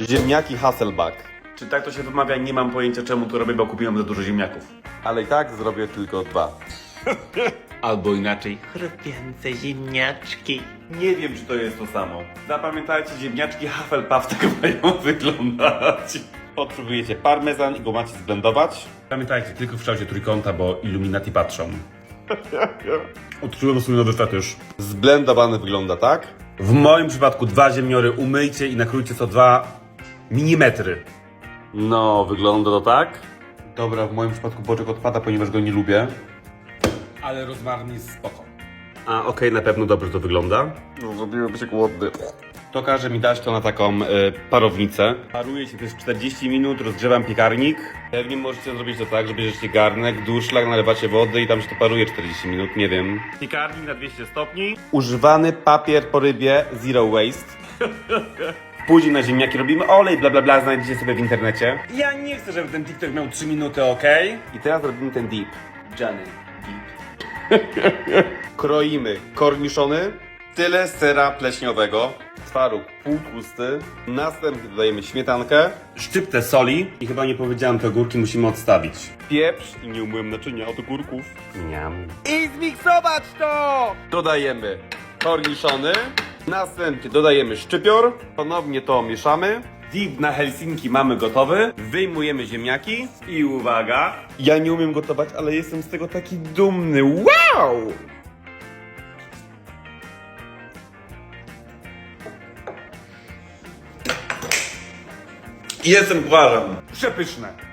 Ziemniaki Hasselback. Czy tak to się wymawia? Nie mam pojęcia czemu to robię, bo kupiłem za dużo ziemniaków. Ale i tak zrobię tylko dwa. Albo inaczej. Chrupiące ziemniaczki. Nie wiem, czy to jest to samo. Zapamiętajcie, ziemniaczki Hufflepuff tak mają wyglądać. Potrzebujecie parmezan i go macie zblendować. Pamiętajcie, tylko w kształcie trójkąta, bo Illuminati patrzą. Odczułem swój nowy fetysz. Zblendowany wygląda tak. W moim przypadku dwa ziemniory umyjcie i nakrójcie co dwa milimetry. No, wygląda to tak. Dobra, w moim przypadku boczek odpada, ponieważ go nie lubię. Ale rozmarny jest spoko. A okej, na pewno dobrze to wygląda. No, zrobiłem się głodny. To każe mi dać to na taką e, parownicę. Paruje się przez 40 minut, rozgrzewam piekarnik. Pewnie możecie zrobić to tak, że bierzecie garnek, duszlak, nalewacie wody i tam się to paruje 40 minut, nie wiem. Piekarnik na 200 stopni. Używany papier po rybie Zero Waste. Później na ziemniaki robimy olej, bla bla bla, znajdziecie sobie w internecie. Ja nie chcę, żeby ten TikTok miał 3 minuty, ok? I teraz robimy ten dip. Johnny, deep. Kroimy korniszony, tyle sera pleśniowego, twaróg półtłusty, następnie dodajemy śmietankę, Szczyptę soli i chyba nie powiedziałem, te ogórki musimy odstawić. pieprz i nie umyłem naczynia od ogórków. Miam. I zmiksować to! Dodajemy korniszony, następnie dodajemy szczypior, ponownie to mieszamy. Dip na Helsinki mamy gotowy. Wyjmujemy ziemniaki i uwaga. Ja nie umiem gotować, ale jestem z tego taki dumny. Wow! Jestem gwarzem. Przepyszne.